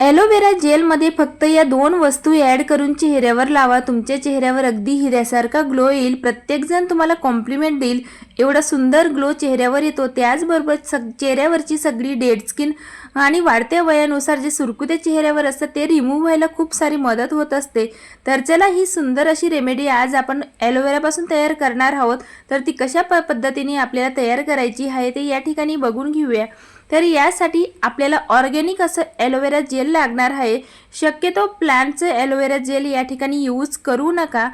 Aloe vera जेलमध्ये फक्त या दोन वस्तू ॲड करून चेहऱ्यावर लावा. तुमच्या चेहऱ्यावर अगदी हिऱ्यासारखा ग्लो येईल. प्रत्येकजण तुम्हाला कॉम्प्लिमेंट देईल. एवढा सुंदर ग्लो चेहऱ्यावर येतो. त्याचबरोबर सग चेहऱ्यावरची सगळी डेड स्किन आणि वाढत्या वयानुसार जे सुरकुत्या चेहऱ्यावर असतात ते रिमूव्ह व्हायला खूप सारी मदत होत असते. तर चला ही सुंदर अशी रेमेडी आज आपण ॲलोवेरापासून तयार करणार आहोत. तर ती कशा प पद्धतीने आपल्याला तयार करायची आहे ते या ठिकाणी बघून घेऊया. तर यासाठी आपल्याला ऑर्गॅनिक असं ॲलोवेरा जेल लागणार आहे. शक्यतो प्लॅनचं ॲलोवेरा जेल या ठिकाणी यूज करू नका.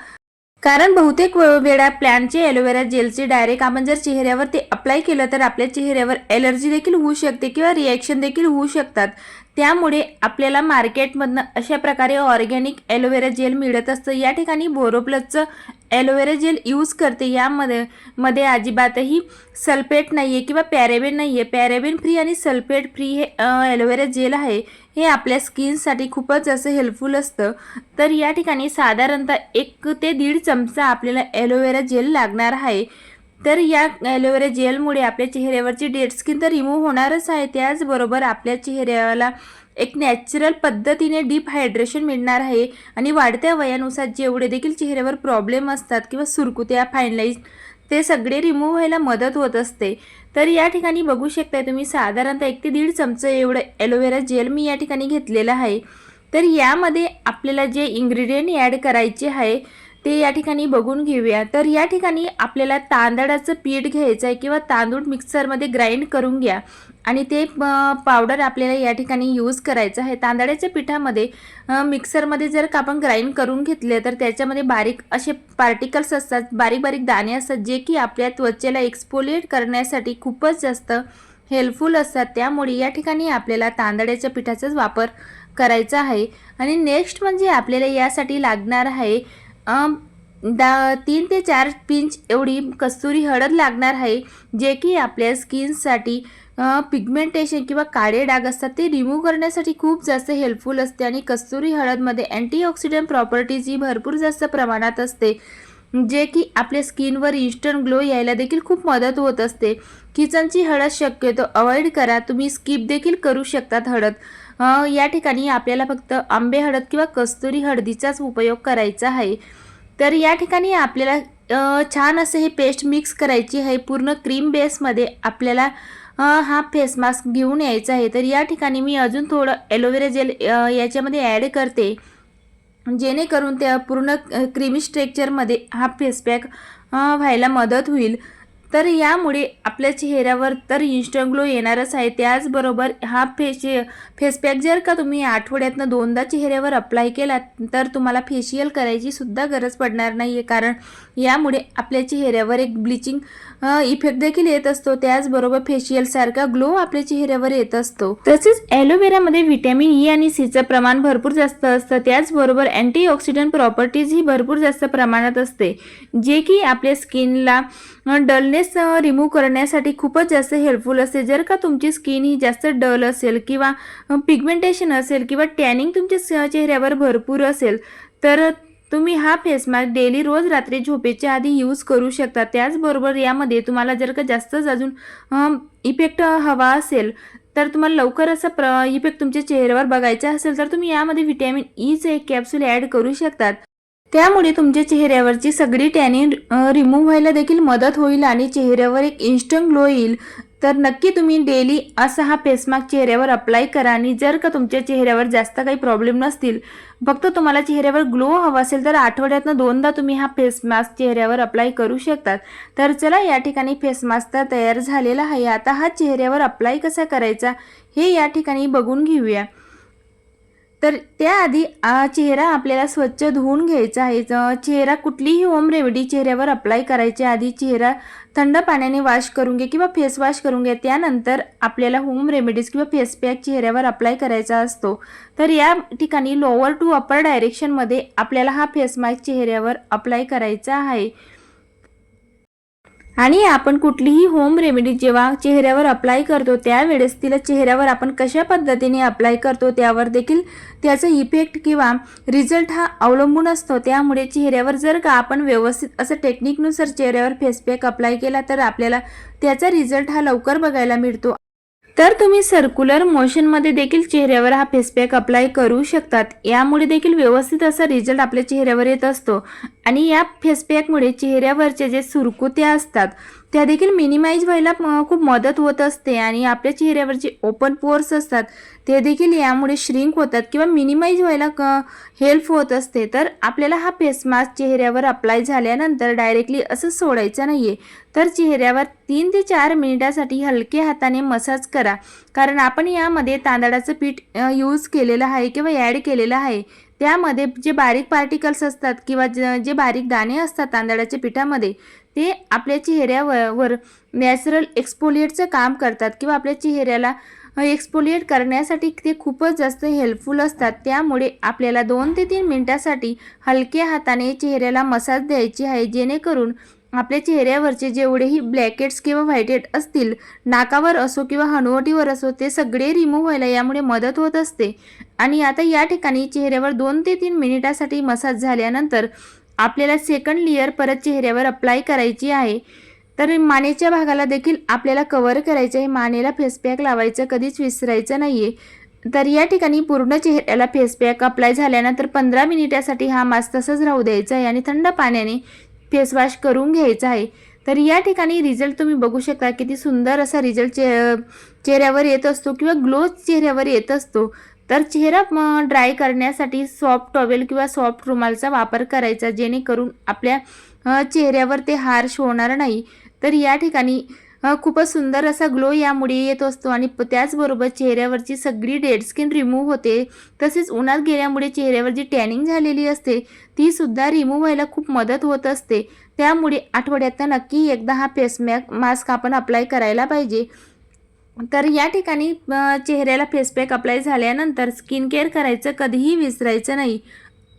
कारण बहुतेक वेळा प्लॅनचे ॲलोवेरा जेलचे डायरेक्ट आपण जर चेहऱ्यावर ते अप्लाय केलं तर आपल्या चेहऱ्यावर ॲलर्जी देखील होऊ शकते किंवा रिॲक्शन देखील होऊ शकतात. त्यामुळे आपल्याला मार्केटमधनं अशा प्रकारे ऑर्गॅनिक ॲलोवेरा जेल मिळत असतं. या ठिकाणी बोरोप्लसचं ॲलोवेरा जेल यूज करते. यामध्ये मध्ये अजिबातही सल्फेट नाही आहे किंवा पॅरेबेन नाही आहे पॅरेबेन फ्री आणि सल्फेट फ्री हे ॲलोवेरा जेल आहे. हे आपल्या स्किनसाठी खूपच असं हेल्पफुल असतं. तर या ठिकाणी साधारणतः एक ते दीड चमचा आपल्याला ॲलोवेरा जेल लागणार आहे. तर या ॲलोवेरा जेलमुळे आपल्या चेहऱ्यावरची डेड स्किन तर रिमूव्ह होणारच आहे. त्याचबरोबर आपल्या चेहऱ्याला एक नॅचरल पद्धतीने डीप हायड्रेशन मिळणार आहे आणि वाढत्या वयानुसार जेवढे देखील चेहऱ्यावर प्रॉब्लेम असतात किंवा सुरकुत्या फायनलाईज ते सगळे रिमूव्ह व्हायला मदत होत असते. तर या ठिकाणी बघू शकताय तुम्ही साधारणतः एक ते दीड चमचं एवढं ॲलोवेरा जेल मी या ठिकाणी घेतलेलं आहे. तर यामध्ये आपल्याला जे इन्ग्रेडियंट ॲड करायचे आहे ते या ठिकाणी बघून घेऊया. तर या ठिकाणी आपल्याला तांदळाचं पीठ घ्यायचं आहे किंवा तांदूळ मिक्सरमध्ये ग्राइंड करून घ्या. आणि ते पावडर आपल्याला या ठिकाणी यूज करायचं आहे. तांदळाच्या पिठामध्ये मिक्सरमध्ये जर का आपण ग्राइंड करून घेतले तर त्याच्यामध्ये बारीक असे पार्टिकल्स असतात बारीक बारीक दाणे असतात जे की आपल्या त्वचेला एक्सपोलिएट करण्यासाठी खूपच जास्त हेल्पफुल असतात. त्यामुळे या ठिकाणी आपल्याला तांदळाच्या पिठाचाच वापर करायचा आहे. आणि नेक्स्ट म्हणजे आपल्याला यासाठी लागणार आहे दा तीन ते चार पिंच एवढी कस्तुरी हळद लागणार आहे जे की आपल्या स्किनसाठी पिगमेंटेशन किंवा काळे डाग असतात ते रिमूव्ह करण्यासाठी खूप जास्त हेल्पफुल असते आणि कस्तुरी हळदमध्ये अँटीऑक्सिडंट प्रॉपर्टीज ही भरपूर जास्त प्रमाणात असते जे की आपल्या स्किनवर इन्स्टंट ग्लो यायला देखील खूप मदत होत असते. किचनची हळद शक्यतो अवॉइड करा तुम्ही स्किप देखील करू शकतात हळद. या ठिकाणी आपल्याला फक्त आंबे हळद किंवा कस्तुरी हळदीचाच उपयोग करायचा आहे. तर या ठिकाणी आपल्याला छान असं हे पेस्ट मिक्स करायची आहे. पूर्ण क्रीम बेसमध्ये आपल्याला हा फेस मास्क घेऊन यायचा आहे. तर या ठिकाणी मी अजून थोडं ॲलोवेरा जेल याच्यामध्ये ॲड करते. जेणेकरून त्या पूर्ण क्रीमी स्ट्रेक्चरमध्ये हा फेस पॅक व्हायला मदत होईल. तर यामुळे आपल्या चेहऱ्यावर तर इन्स्टंट ग्लो येणारच आहे. त्याचबरोबर हा फेस फेसपॅक जर का तुम्ही आठवड्यातनं दोनदा चेहऱ्यावर अप्लाय केला तर तुम्हाला फेशियल करायची सुद्धा गरज पडणार नाही आहे कारण यामुळे आपल्या चेहऱ्यावर एक ब्लिचिंग इफेक्ट देखील येत असतो. त्याचबरोबर फेशियलसारखा ग्लो आपल्या चेहऱ्यावर येत असतो. तसेच ॲलोवेरामध्ये व्हिटॅमिन ई आणि सीचं प्रमाण भरपूर जास्त असतं. त्याचबरोबर अँटीऑक्सिडंट प्रॉपर्टीज ही भरपूर जास्त प्रमाणात असते. जे की आपल्या स्किनला डलनेस रिमूव्ह करण्यासाठी खूपच जास्त हेल्पफुल असते. जर का तुमची स्किन ही जास्त डल असेल किंवा पिगमेंटेशन असेल किंवा टॅनिंग तुमच्या स- चेहऱ्यावर भरपूर असेल तर तुम्ही हा फेस मास्क डेली रोज रात्री झोपेच्या आधी यूज करू शकता. त्याचबरोबर यामध्ये तुम्हाला जर का जास्तच अजून इफेक्ट हवा असेल तर तुम्हाला लवकर असा प्र इफेक्ट तुमच्या चेहऱ्यावर बघायचा असेल तर तुम्ही यामध्ये व्हिटॅमिन ईचं एक कॅप्सूल ॲड करू शकतात. त्यामुळे तुमच्या चेहऱ्यावरची सगळी टॅनिंग रिमूव्ह व्हायला देखील मदत होईल आणि चेहऱ्यावर एक इन्स्टंट ग्लो येईल. तर नक्की तुम्ही डेली असा हा फेसमास्क चेहऱ्यावर अप्लाय करा आणि जर का तुमच्या चेहऱ्यावर जास्त काही प्रॉब्लेम नसतील फक्त तुम्हाला चेहऱ्यावर ग्लो हवा असेल तर आठवड्यातनं दोनदा तुम्ही हा फेस मास्क चेहऱ्यावर अप्लाय करू शकतात. तर चला या ठिकाणी फेस मास्क तर तयार झालेला आहे. आता हा चेहऱ्यावर अप्लाय कसा करायचा हे या ठिकाणी बघून घेऊया. तर त्याआधी चेहरा आपल्याला स्वच्छ धुवून घ्यायचा आहे. चेहरा कुठलीही होम रेमेडी चेहऱ्यावर अप्लाय करायच्या आधी चेहरा थंड पाण्याने वॉश करून घ्या किंवा फेस वॉश करून घ्या. त्यानंतर आपल्याला होम रेमेडीज किंवा फेस पॅक चेहऱ्यावर अप्लाय करायचा असतो. तर या ठिकाणी लोअर टू अपर डायरेक्शनमध्ये आपल्याला हा फेस मास्क चेहऱ्यावर अप्लाय करायचा आहे. आणि आपण कुठलीही होम रेमेडी जेव्हा चेहऱ्यावर अप्लाय करतो त्यावेळेस तिला चेहऱ्यावर आपण कशा पद्धतीने अप्लाय करतो त्यावर देखील त्याचा इफेक्ट किंवा रिझल्ट हा अवलंबून असतो. त्यामुळे चेहऱ्यावर जर का आपण व्यवस्थित असं टेक्निकनुसार चेहऱ्यावर फेसपॅक अप्लाय केला तर आपल्याला त्याचा रिझल्ट हा लवकर बघायला मिळतो. तर तुम्ही सर्क्युलर मोशनमध्ये देखील चेहऱ्यावर हा फेस पॅक अप्लाय करू शकतात. यामुळे देखील व्यवस्थित असा रिझल्ट आपल्या चेहऱ्यावर येत असतो. आणि या फेस पॅकमुळे चेहऱ्यावरचे जे सुरकुत्या असतात त्या देखील मिनिमाइज व्हायला खूप मदत होत असते आणि आपल्या चेहऱ्यावर जे ओपन पोर्स असतात ते देखील यामुळे श्रिंक होतात किंवा मिनिमाइज व्हायला क हेल्प होत असते. तर आपल्याला हा फेस मास्क चेहऱ्यावर अप्लाय झाल्यानंतर डायरेक्टली असं सोडायचं नाही आहे तर चेहऱ्यावर तीन ते चार मिनिटासाठी हलक्या हाताने मसाज करा. कारण आपण यामध्ये तांदळाचं पीठ यूज केलेलं आहे किंवा ॲड केलेलं आहे. त्यामध्ये जे बारीक पार्टिकल्स असतात किंवा ज जे बारीक दाणे असतात तांदळाच्या पिठामध्ये ते आपल्या चेहऱ्यावर वर नॅचरल एक्सपोलिएटचं काम करतात किंवा आपल्या चेहऱ्याला एक्सपोलिएट करण्यासाठी ते खूपच जास्त हेल्पफुल असतात. त्यामुळे आपल्याला दोन ते तीन मिनटासाठी हलक्या हाताने चेहऱ्याला मसाज द्यायची आहे जेणेकरून आपल्या चेहऱ्यावरचे जेवढेही ब्लॅकेट्स किंवा व्हाईटेड असतील नाकावर असो किंवा हनुवटीवर असो ते सगळे रिमूव्ह व्हायला यामुळे मदत होत असते. आणि आता या ठिकाणी चेहऱ्यावर दोन ते तीन मिनिटासाठी मसाज झाल्यानंतर आपल्याला सेकंड लेअर परत चेहऱ्यावर अप्लाय करायची आहे. तर मानेच्या भागाला देखील आपल्याला कवर करायचं आहे. मानेला फेस पॅक लावायचं कधीच विसरायचं नाही आहे तर या ठिकाणी पूर्ण चेहऱ्याला फेस पॅक अप्लाय झाल्यानंतर पंधरा मिनिटासाठी हा मास्क तसंच राहू द्यायचा आहे. आणि थंड पाण्याने फेस वॉश करून घ्यायचा आहे. तर या ठिकाणी रिझल्ट तुम्ही बघू शकता किती सुंदर असा रिझल्ट चे चेहऱ्यावर येत असतो किंवा ग्लोज चेहऱ्यावर येत असतो. तर चेहरा ड्राय करण्यासाठी सॉफ्ट टॉवेल किंवा सॉफ्ट रुमालचा वापर करायचा जेणेकरून आपल्या चेहऱ्यावर ते हार्श होणार नाही. तर या ठिकाणी खूपच सुंदर असा ग्लो यामुळे येत असतो आणि त्याचबरोबर चेहऱ्यावरची सगळी डेड स्किन रिमूव्ह होते. तसेच उन्हात गेल्यामुळे चेहऱ्यावर जी टॅनिंग झालेली असते ती सुद्धा रिमूव्ह व्हायला खूप मदत होत असते. त्यामुळे आठवड्यातनं नक्की एकदा हा फेस मॅक मास्क आपण अप्लाय करायला पाहिजे. तर या ठिकाणी चेहऱ्याला फेस पॅक अप्लाय झाल्यानंतर स्किन केअर करायचं कधीही विसरायचं नाही.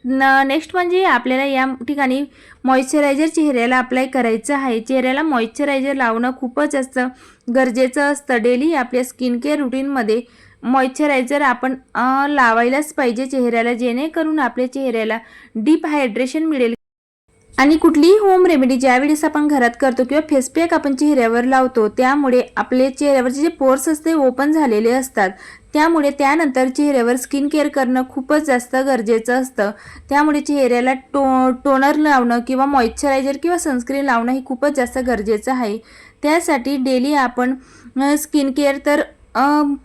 न नेक्स्ट म्हणजे आपल्याला या ठिकाणी मॉइश्चरायझर चेहऱ्याला अप्लाय करायचं आहे. चेहऱ्याला मॉइश्चरायझर लावणं खूपच जास्त गरजेचं असतं. डेली आपल्या स्किन केअर रुटीनमध्ये मॉइश्चरायझर आपण लावायलाच पाहिजे चेहऱ्याला जेणेकरून आपल्या चेहऱ्याला डीप हायड्रेशन मिळेल. आणि कुठलीही होम रेमेडी ज्यावेळेस आपण घरात करतो किंवा फेसपॅक आपण चेहऱ्यावर लावतो त्यामुळे आपले चेहऱ्यावरचे जे पोर्स असते ओपन झालेले असतात. त्यामुळे त्यानंतर चेहऱ्यावर स्किन केअर करणं खूपच जास्त गरजेचं असतं. त्यामुळे चेहऱ्याला टो टोनर लावणं किंवा मॉइश्चरायझर किंवा सनस्क्रीन लावणं हे खूपच जास्त गरजेचं आहे. त्यासाठी डेली आपण स्किन केअर तर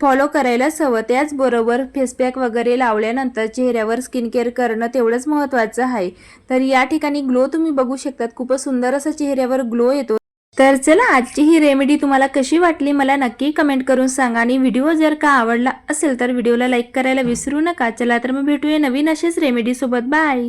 फॉलो करायलाच हवं. त्याचबरोबर फेसपॅक वगैरे लावल्यानंतर चेहऱ्यावर स्किन केअर करणं तेवढंच महत्त्वाचं आहे. तर या ठिकाणी ग्लो तुम्ही बघू शकतात. खूपच सुंदर असा चेहऱ्यावर ग्लो येतो. तर चला आजची ही रेमेडी तुम्हाला कशी वाटली मला नक्की कमेंट करून सांगा. आणि व्हिडिओ जर का आवडला असेल तर व्हिडिओला लाईक करायला विसरू नका. चला तर मग भेटूया नवीन असेच रेमेडीसोबत बाय